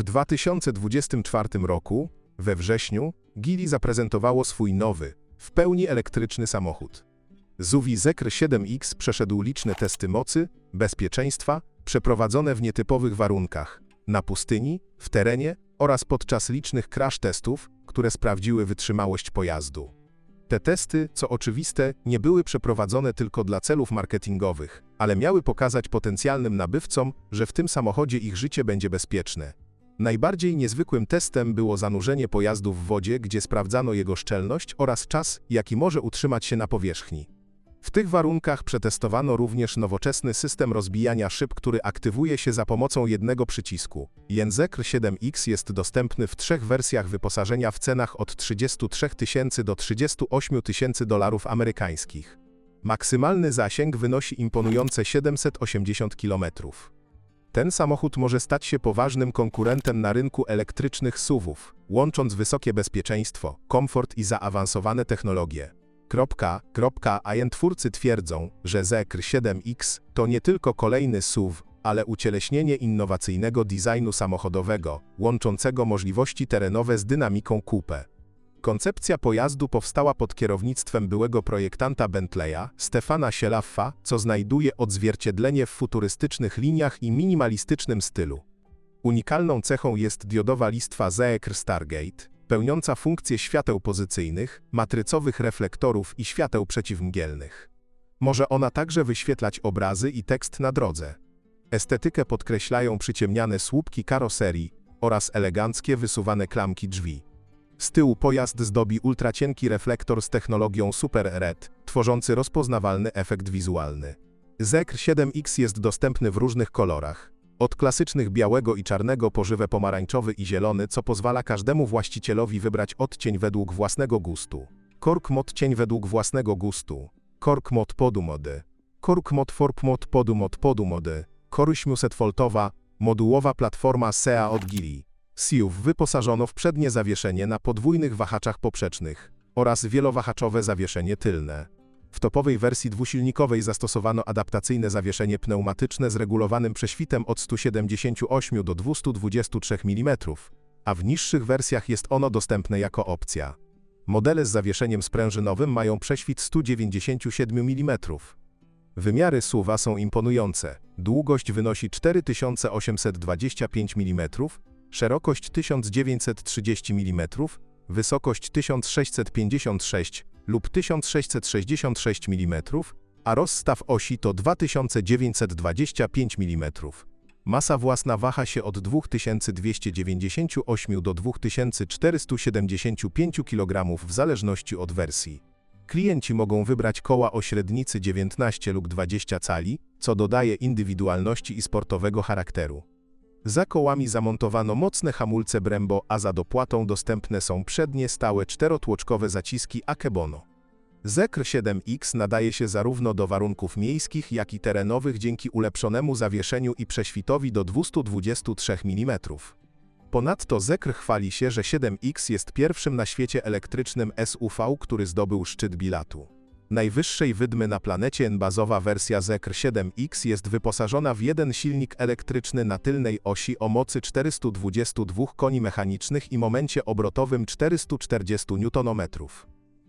W 2024 roku, we wrześniu, Geely zaprezentowało swój nowy, w pełni elektryczny samochód. Zuvi Zekr 7X przeszedł liczne testy mocy, bezpieczeństwa, przeprowadzone w nietypowych warunkach, na pustyni, w terenie oraz podczas licznych crash testów, które sprawdziły wytrzymałość pojazdu. Te testy, co oczywiste, nie były przeprowadzone tylko dla celów marketingowych, ale miały pokazać potencjalnym nabywcom, że w tym samochodzie ich życie będzie bezpieczne. Najbardziej niezwykłym testem było zanurzenie pojazdu w wodzie, gdzie sprawdzano jego szczelność oraz czas, jaki może utrzymać się na powierzchni. W tych warunkach przetestowano również nowoczesny system rozbijania szyb, który aktywuje się za pomocą jednego przycisku. Jęzekr 7X jest dostępny w trzech wersjach wyposażenia w cenach od 33 tysięcy do 38 tysięcy dolarów amerykańskich. Maksymalny zasięg wynosi imponujące 780 km. Ten samochód może stać się poważnym konkurentem na rynku elektrycznych SUV-ów, łącząc wysokie bezpieczeństwo, komfort i zaawansowane technologie. Kropka, kropka, a twórcy twierdzą, że Zekr 7X to nie tylko kolejny SUV, ale ucieleśnienie innowacyjnego designu samochodowego, łączącego możliwości terenowe z dynamiką coupe. Koncepcja pojazdu powstała pod kierownictwem byłego projektanta Bentleya, Stefana Sielaffa, co znajduje odzwierciedlenie w futurystycznych liniach i minimalistycznym stylu. Unikalną cechą jest diodowa listwa Zeekr Stargate, pełniąca funkcję świateł pozycyjnych, matrycowych reflektorów i świateł przeciwmgielnych. Może ona także wyświetlać obrazy i tekst na drodze. Estetykę podkreślają przyciemniane słupki karoserii oraz eleganckie wysuwane klamki drzwi. Z tyłu pojazd zdobi ultracienki reflektor z technologią Super Red, tworzący rozpoznawalny efekt wizualny. Zekr 7X jest dostępny w różnych kolorach. Od klasycznych białego i czarnego po żywe pomarańczowy i zielony, co pozwala każdemu właścicielowi wybrać odcień według własnego gustu. Kork mod cień według własnego gustu. Kork mod podumody. Kork mod forp mod podumod podumody. Koryśmiusetfoltowa, modułowa platforma SEA od Gili. SIUW wyposażono w przednie zawieszenie na podwójnych wahaczach poprzecznych oraz wielowahaczowe zawieszenie tylne. W topowej wersji dwusilnikowej zastosowano adaptacyjne zawieszenie pneumatyczne z regulowanym prześwitem od 178 do 223 mm, a w niższych wersjach jest ono dostępne jako opcja. Modele z zawieszeniem sprężynowym mają prześwit 197 mm. Wymiary suwa są imponujące. Długość wynosi 4825 mm, szerokość 1930 mm, wysokość 1656 lub 1666 mm, a rozstaw osi to 2925 mm. Masa własna waha się od 2298 do 2475 kg w zależności od wersji. Klienci mogą wybrać koła o średnicy 19 lub 20 cali, co dodaje indywidualności i sportowego charakteru. Za kołami zamontowano mocne hamulce Brembo, a za dopłatą dostępne są przednie stałe czterotłoczkowe zaciski Akebono. Zekr 7X nadaje się zarówno do warunków miejskich, jak i terenowych dzięki ulepszonemu zawieszeniu i prześwitowi do 223 mm. Ponadto Zekr chwali się, że 7X jest pierwszym na świecie elektrycznym SUV, który zdobył szczyt bilatu. Najwyższej wydmy na planecie bazowa wersja Zekr 7X jest wyposażona w jeden silnik elektryczny na tylnej osi o mocy 422 koni mechanicznych i momencie obrotowym 440 Nm.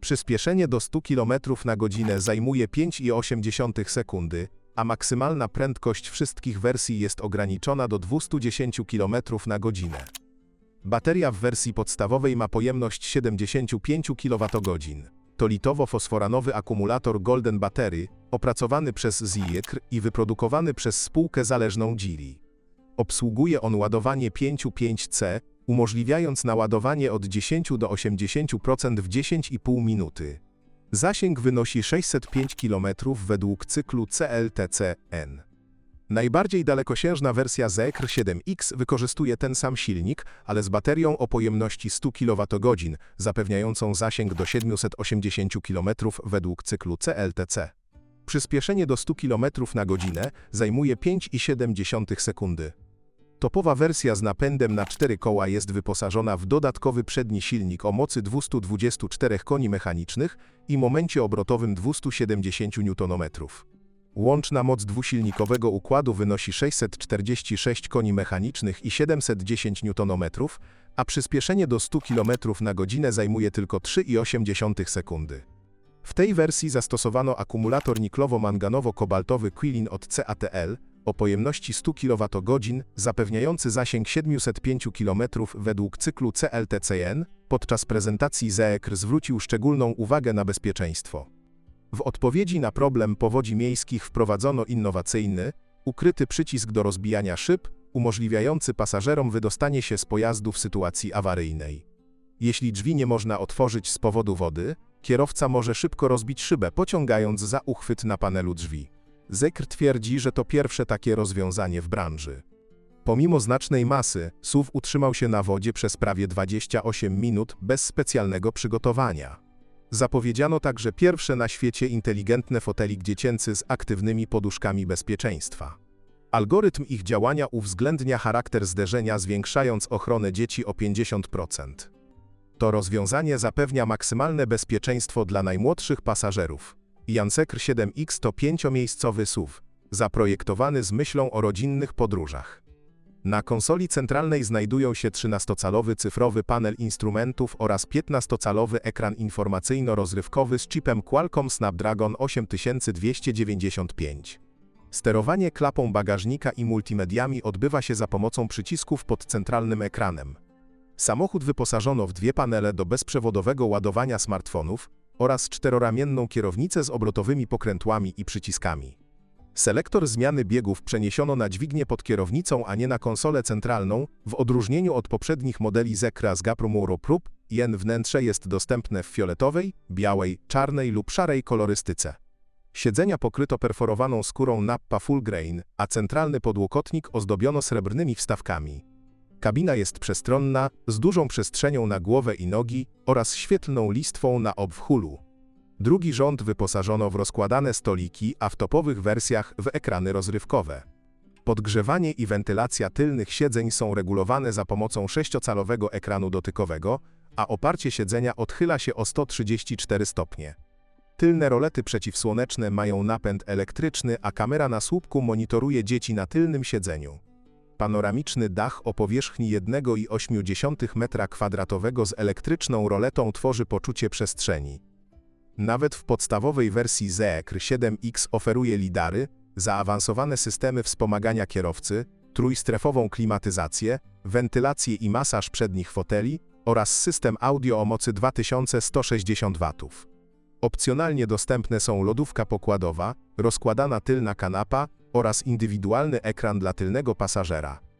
Przyspieszenie do 100 km na godzinę zajmuje 5,8 sekundy, a maksymalna prędkość wszystkich wersji jest ograniczona do 210 km na godzinę. Bateria w wersji podstawowej ma pojemność 75 kWh to litowo-fosforanowy akumulator Golden Battery, opracowany przez Ziekr i wyprodukowany przez spółkę zależną Geely. Obsługuje on ładowanie 5.5C, umożliwiając naładowanie od 10 do 80% w 10,5 minuty. Zasięg wynosi 605 km według cyklu CLTC-N. Najbardziej dalekosiężna wersja Zekr 7X wykorzystuje ten sam silnik, ale z baterią o pojemności 100 kWh, zapewniającą zasięg do 780 km według cyklu CLTC. Przyspieszenie do 100 km na godzinę zajmuje 5,7 sekundy. Topowa wersja z napędem na 4 koła jest wyposażona w dodatkowy przedni silnik o mocy 224 koni mechanicznych i momencie obrotowym 270 Nm. Łączna moc dwusilnikowego układu wynosi 646 koni mechanicznych i 710 Nm, a przyspieszenie do 100 km na godzinę zajmuje tylko 3,8 sekundy. W tej wersji zastosowano akumulator niklowo-manganowo-kobaltowy Quilin od CATL o pojemności 100 kWh, zapewniający zasięg 705 km według cyklu CLTCN. Podczas prezentacji ZEEKR zwrócił szczególną uwagę na bezpieczeństwo. W odpowiedzi na problem powodzi miejskich wprowadzono innowacyjny, ukryty przycisk do rozbijania szyb, umożliwiający pasażerom wydostanie się z pojazdu w sytuacji awaryjnej. Jeśli drzwi nie można otworzyć z powodu wody, kierowca może szybko rozbić szybę, pociągając za uchwyt na panelu drzwi. Zekr twierdzi, że to pierwsze takie rozwiązanie w branży. Pomimo znacznej masy, SUV utrzymał się na wodzie przez prawie 28 minut bez specjalnego przygotowania. Zapowiedziano także pierwsze na świecie inteligentne fotelik dziecięcy z aktywnymi poduszkami bezpieczeństwa. Algorytm ich działania uwzględnia charakter zderzenia, zwiększając ochronę dzieci o 50%. To rozwiązanie zapewnia maksymalne bezpieczeństwo dla najmłodszych pasażerów. Jansekr 7X to pięciomiejscowy SUV, zaprojektowany z myślą o rodzinnych podróżach. Na konsoli centralnej znajdują się 13-calowy cyfrowy panel instrumentów oraz 15-calowy ekran informacyjno-rozrywkowy z chipem Qualcomm Snapdragon 8295. Sterowanie klapą bagażnika i multimediami odbywa się za pomocą przycisków pod centralnym ekranem. Samochód wyposażono w dwie panele do bezprzewodowego ładowania smartfonów oraz czteroramienną kierownicę z obrotowymi pokrętłami i przyciskami. Selektor zmiany biegów przeniesiono na dźwignię pod kierownicą, a nie na konsolę centralną, w odróżnieniu od poprzednich modeli Zekra z Gaprum Europrób, jen wnętrze jest dostępne w fioletowej, białej, czarnej lub szarej kolorystyce. Siedzenia pokryto perforowaną skórą Nappa Full Grain, a centralny podłokotnik ozdobiono srebrnymi wstawkami. Kabina jest przestronna, z dużą przestrzenią na głowę i nogi oraz świetlną listwą na obwchulu. Drugi rząd wyposażono w rozkładane stoliki, a w topowych wersjach w ekrany rozrywkowe. Podgrzewanie i wentylacja tylnych siedzeń są regulowane za pomocą sześciocalowego ekranu dotykowego, a oparcie siedzenia odchyla się o 134 stopnie. Tylne rolety przeciwsłoneczne mają napęd elektryczny, a kamera na słupku monitoruje dzieci na tylnym siedzeniu. Panoramiczny dach o powierzchni 1,8 m2 z elektryczną roletą tworzy poczucie przestrzeni. Nawet w podstawowej wersji ZEEKR 7X oferuje lidary, zaawansowane systemy wspomagania kierowcy, trójstrefową klimatyzację, wentylację i masaż przednich foteli oraz system audio o mocy 2160 W. Opcjonalnie dostępne są lodówka pokładowa, rozkładana tylna kanapa oraz indywidualny ekran dla tylnego pasażera.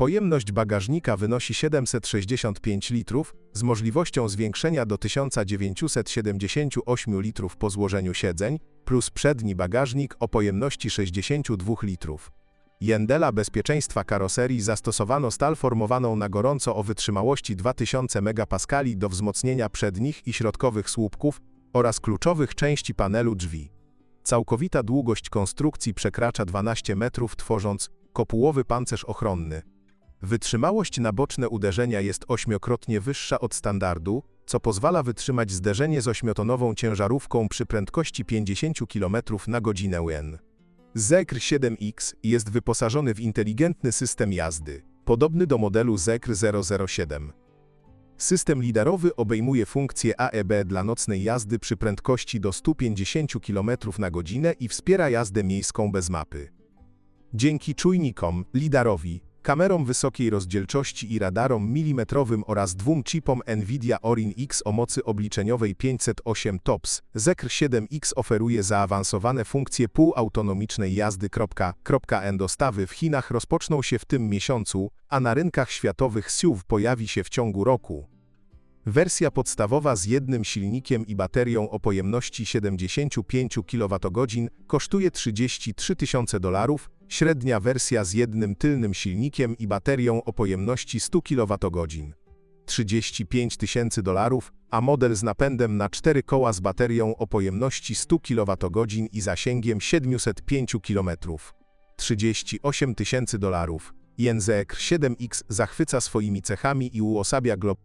Pojemność bagażnika wynosi 765 litrów, z możliwością zwiększenia do 1978 litrów po złożeniu siedzeń, plus przedni bagażnik o pojemności 62 litrów. Jędela bezpieczeństwa karoserii zastosowano stal formowaną na gorąco o wytrzymałości 2000 MPa do wzmocnienia przednich i środkowych słupków oraz kluczowych części panelu drzwi. Całkowita długość konstrukcji przekracza 12 metrów, tworząc kopułowy pancerz ochronny. Wytrzymałość na boczne uderzenia jest ośmiokrotnie wyższa od standardu, co pozwala wytrzymać zderzenie z ośmiotonową ciężarówką przy prędkości 50 km na godzinę UN. Zekr 7X jest wyposażony w inteligentny system jazdy, podobny do modelu Zekr 007. System lidarowy obejmuje funkcję AEB dla nocnej jazdy przy prędkości do 150 km na godzinę i wspiera jazdę miejską bez mapy. Dzięki czujnikom, lidarowi, kamerom wysokiej rozdzielczości i radarom milimetrowym oraz dwóm chipom NVIDIA Orin X o mocy obliczeniowej 508 TOPS, Zekr 7X oferuje zaawansowane funkcje półautonomicznej jazdy. N dostawy w Chinach rozpoczną się w tym miesiącu, a na rynkach światowych SUV pojawi się w ciągu roku. Wersja podstawowa z jednym silnikiem i baterią o pojemności 75 kWh kosztuje 33 tysiące dolarów, średnia wersja z jednym tylnym silnikiem i baterią o pojemności 100 kWh 35 tysięcy dolarów, a model z napędem na 4 koła z baterią o pojemności 100 kWh i zasięgiem 705 km 38 tysięcy dolarów. Język 7X zachwyca swoimi cechami i uosabia glob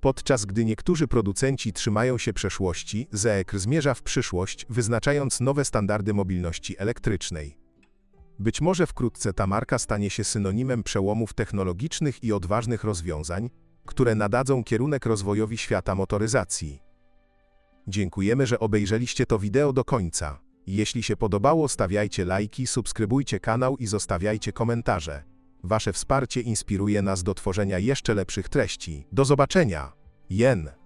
Podczas gdy niektórzy producenci trzymają się przeszłości, ZEEKR zmierza w przyszłość, wyznaczając nowe standardy mobilności elektrycznej. Być może wkrótce ta marka stanie się synonimem przełomów technologicznych i odważnych rozwiązań, które nadadzą kierunek rozwojowi świata motoryzacji. Dziękujemy, że obejrzeliście to wideo do końca. Jeśli się podobało, stawiajcie lajki, subskrybujcie kanał i zostawiajcie komentarze. Wasze wsparcie inspiruje nas do tworzenia jeszcze lepszych treści. Do zobaczenia! Jen!